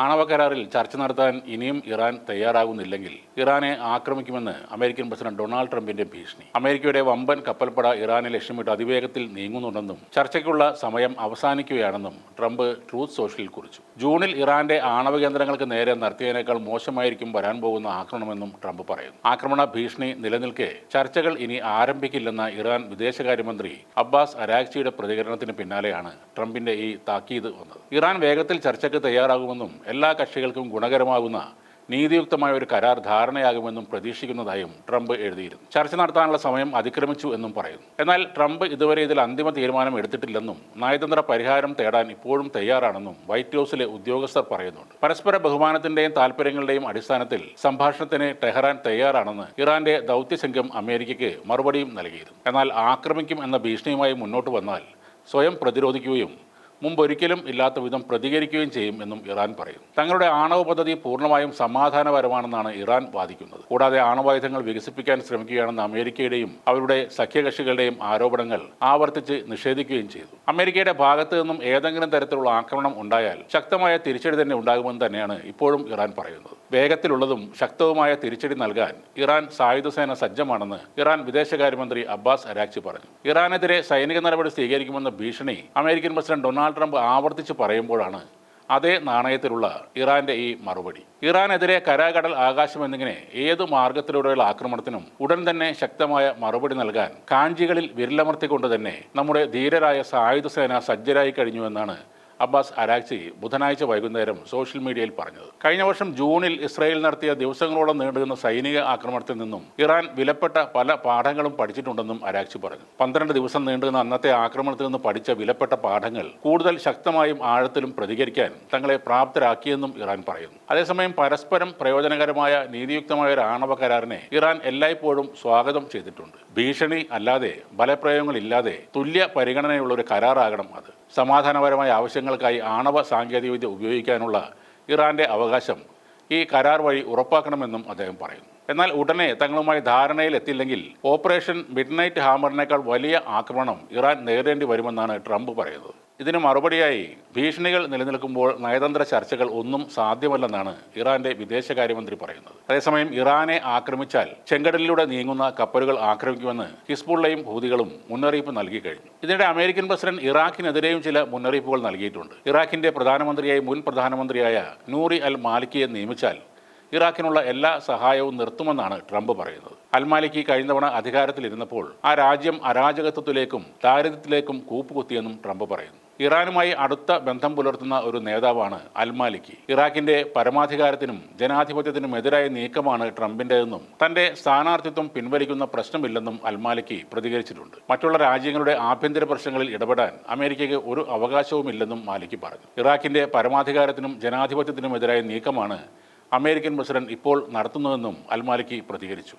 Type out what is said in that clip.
ആണവ കരാറിൽ ചർച്ച നടത്താൻ ഇനിയും ഇറാൻ തയ്യാറാകുന്നില്ലെങ്കിൽ ഇറാനെ ആക്രമിക്കുമെന്ന് അമേരിക്കൻ പ്രസിഡന്റ് ഡൊണാൾഡ് ട്രംപിന്റെ ഭീഷണി. അമേരിക്കയുടെ വമ്പൻ കപ്പൽപ്പട ഇറാനെ ലക്ഷ്യമിട്ട് അതിവേഗത്തിൽ നീങ്ങുന്നുണ്ടെന്നും ചർച്ചയ്ക്കുള്ള സമയം അവസാനിക്കുകയാണെന്നും ട്രംപ് ട്രൂത്ത് സോഷ്യലിൽ കുറിച്ചു. ജൂണിൽ ഇറാന്റെ ആണവ കേന്ദ്രങ്ങൾക്ക് നേരെ നടത്തിയതിനേക്കാൾ മോശമായിരിക്കും വരാൻ പോകുന്ന ആക്രമണമെന്നും ട്രംപ് പറയുന്നു. ആക്രമണ ഭീഷണി നിലനിൽക്കെ ചർച്ചകൾ ഇനി ആരംഭിക്കില്ലെന്ന ഇറാൻ വിദേശകാര്യമന്ത്രി അബ്ബാസ് അരാക്ചിയുടെ പ്രതികരണത്തിന് പിന്നാലെയാണ് ട്രംപിന്റെ ഈ താക്കീത് വന്നത്. ഇറാൻ വേഗത്തിൽ ചർച്ചയ്ക്ക് തയ്യാറാകുമെന്നും എല്ലാ കക്ഷികൾക്കും ഗുണകരമാകുന്ന നീതിയുക്തമായ ഒരു കരാർ ധാരണയാകുമെന്നും പ്രതീക്ഷിക്കുന്നതായും ട്രംപ് എഴുതിയിരുന്നു. ചർച്ച നടത്താനുള്ള സമയം അതിക്രമിച്ചു എന്നും പറയുന്നു. എന്നാൽ ട്രംപ് ഇതുവരെ ഇതിൽ അന്തിമ തീരുമാനം എടുത്തിട്ടില്ലെന്നും നയതന്ത്ര പരിഹാരം തേടാൻ ഇപ്പോഴും തയ്യാറാണെന്നും വൈറ്റ് ഹൗസിലെ ഉദ്യോഗസ്ഥർ പറയുന്നുണ്ട്. പരസ്പര ബഹുമാനത്തിന്റെയും താൽപര്യങ്ങളുടെയും അടിസ്ഥാനത്തിൽ സംഭാഷണത്തിന് ടെഹ്റാൻ തയ്യാറാണെന്ന് ഇറാന്റെ ദൗത്യസംഘം അമേരിക്കയ്ക്ക് മറുപടിയും നൽകിയിരുന്നു. എന്നാൽ ആക്രമിക്കും എന്ന ഭീഷണിയുമായി മുന്നോട്ട് വന്നാൽ സ്വയം പ്രതിരോധിക്കുകയും മുമ്പൊരിക്കലും ഇല്ലാത്ത വിധം പ്രതികരിക്കുകയും ചെയ്യും എന്നും ഇറാൻ പറയുന്നു. തങ്ങളുടെ ആണവ പദ്ധതി പൂർണമായും സമാധാനപരമാണെന്നാണ് ഇറാൻ വാദിക്കുന്നത്. കൂടാതെ ആണവായുധങ്ങൾ വികസിപ്പിക്കാൻ ശ്രമിക്കുകയാണെന്ന അമേരിക്കയുടെയും അവരുടെ സഖ്യകക്ഷികളുടെയും ആരോപണങ്ങൾ ആവർത്തിച്ച് നിഷേധിക്കുകയും ചെയ്തു. അമേരിക്കയുടെ ഭാഗത്തു നിന്നും ഏതെങ്കിലും തരത്തിലുള്ള ആക്രമണം ഉണ്ടായാൽ ശക്തമായ തിരിച്ചടി തന്നെ ഉണ്ടാകുമെന്ന് തന്നെയാണ് ഇപ്പോഴും ഇറാൻ പറയുന്നത്. വേഗത്തിലുള്ളതും ശക്തവുമായ തിരിച്ചടി നൽകാൻ ഇറാൻ സായുധ സേന സജ്ജമാണെന്ന് ഇറാൻ വിദേശകാര്യമന്ത്രി അബ്ബാസ് അരാക്ചി പറഞ്ഞു. ഇറാനെതിരെ സൈനിക നടപടി സ്വീകരിക്കുമെന്ന ഭീഷണി അമേരിക്കൻ പ്രസിഡന്റ് ഡൊണാൾഡ് ട്രംപ് ആവർത്തിച്ച് പറയുമ്പോഴാണ് അതേ നാണയത്തിലുള്ള ഇറാന്റെ ഈ മറുപടി. ഇറാനെതിരെ കരാകടൽ ആകാശം എന്നിങ്ങനെ ഏത് മാർഗത്തിലൂടെയുള്ള ആക്രമണത്തിനും ഉടൻ തന്നെ ശക്തമായ മറുപടി നൽകാൻ കാഞ്ചികളിൽ വിരലമർത്തിക്കൊണ്ട് തന്നെ നമ്മുടെ ധീരരായ സായുധസേന സജ്ജരായി കഴിഞ്ഞുവെന്നാണ് അബ്ബാസ് അരാക്സി ബുധനാഴ്ച വൈകുന്നേരം സോഷ്യൽ മീഡിയയിൽ പറഞ്ഞത്. കഴിഞ്ഞ വർഷം ജൂണിൽ ഇസ്രായേൽ നടത്തിയ ദിവസങ്ങളോളം നീണ്ടുനിന്ന സൈനിക ആക്രമണത്തിൽ നിന്നും ഇറാൻ വിലപ്പെട്ട പല പാഠങ്ങളും പഠിച്ചിട്ടുണ്ടെന്നും അരാക്ചി പറഞ്ഞു. പന്ത്രണ്ട് ദിവസം നീണ്ടുനിന്ന അന്നത്തെ ആക്രമണത്തിൽ നിന്ന് പഠിച്ച വിലപ്പെട്ട പാഠങ്ങൾ കൂടുതൽ ശക്തമായും ആഴത്തിലും പ്രതികരിക്കാൻ തങ്ങളെ പ്രാപ്തരാക്കിയെന്നും ഇറാൻ പറയുന്നു. അതേസമയം പരസ്പരം പ്രയോജനകരമായ നീതിയുക്തമായ ഒരു ആണവ കരാറിനെ ഇറാൻ എല്ലായ്പ്പോഴും സ്വാഗതം ചെയ്തിട്ടുണ്ട്. ഭീഷണി അല്ലാതെ ബലപ്രയോഗങ്ങളില്ലാതെ തുല്യ പരിഗണനയുള്ള ഒരു കരാറാകണം അത്. സമാധാനപരമായ ആവശ്യങ്ങൾക്കായി ആണവ സാങ്കേതികവിദ്യ ഉപയോഗിക്കാനുള്ള ഇറാന്റെ അവകാശം ഈ കരാർ വഴി ഉറപ്പാക്കണമെന്നും അദ്ദേഹം പറയുന്നു. എന്നാൽ ഉടനെ തങ്ങളുമായി ധാരണയിൽ എത്തില്ലെങ്കിൽ ഓപ്പറേഷൻ മിഡ്നൈറ്റ് ഹാമറിനേക്കാൾ വലിയ ആക്രമണം ഇറാൻ നേരിടേണ്ടി വരുമെന്നാണ് ട്രംപ് പറയുന്നത്. ഇതിന് മറുപടിയായി ഭീഷണികൾ നിലനിൽക്കുമ്പോൾ നയതന്ത്ര ചർച്ചകൾ ഒന്നും സാധ്യമല്ലെന്നാണ് ഇറാന്റെ വിദേശകാര്യമന്ത്രി പറയുന്നത്. അതേസമയം ഇറാനെ ആക്രമിച്ചാൽ ചെങ്കടലിലൂടെ നീങ്ങുന്ന കപ്പലുകൾ ആക്രമിക്കുമെന്ന് ഹിസ്ബുള്ളയും ഹൂതികളും മുന്നറിയിപ്പ് നൽകി കഴിഞ്ഞു. ഇതിനിടെ അമേരിക്കൻ പ്രസിഡന്റ് ഇറാഖിനെതിരെയും ചില മുന്നറിയിപ്പുകൾ നൽകിയിട്ടുണ്ട്. ഇറാഖിന്റെ പ്രധാനമന്ത്രിയായി മുൻ പ്രധാനമന്ത്രിയായ നൂറി അൽ മാലിക്കിയെ നിയമിച്ചാൽ ഇറാഖിനുള്ള എല്ലാ സഹായവും നിർത്തുമെന്നാണ് ട്രംപ് പറയുന്നത്. അൽമാലിക്കി കഴിഞ്ഞ തവണ അധികാരത്തിലിരുന്നപ്പോൾ ആ രാജ്യം അരാജകത്വത്തിലേക്കും ദാരിദ്ര്യത്തിലേക്കും കൂപ്പുകുത്തിയെന്നും ട്രംപ് പറയുന്നു. ഇറാനുമായി അടുത്ത ബന്ധം പുലർത്തുന്ന ഒരു നേതാവാണ് അൽമാലിക്കി ഇറാഖിന്റെ പരമാധികാരത്തിനും ജനാധിപത്യത്തിനും എതിരായ നീക്കമാണ് ട്രംപിന്റേതെന്നും തന്റെ സ്ഥാനാർത്ഥിത്വം പിൻവലിക്കുന്ന പ്രശ്നമില്ലെന്നും അൽമാലിക്കി പ്രതികരിച്ചിട്ടുണ്ട്. മറ്റുള്ള രാജ്യങ്ങളുടെ ആഭ്യന്തര പ്രശ്നങ്ങളിൽ ഇടപെടാൻ അമേരിക്കയ്ക്ക് ഒരു അവകാശവുമില്ലെന്നും മാലിക്കി പറഞ്ഞു. ഇറാഖിന്റെ പരമാധികാരത്തിനും ജനാധിപത്യത്തിനും എതിരായ നീക്കമാണ് അമേരിക്കൻ പ്രസിഡന്റ് ഇപ്പോൾ നടത്തുന്നതെന്നും അൽമാലിക്കി പ്രതികരിച്ചു.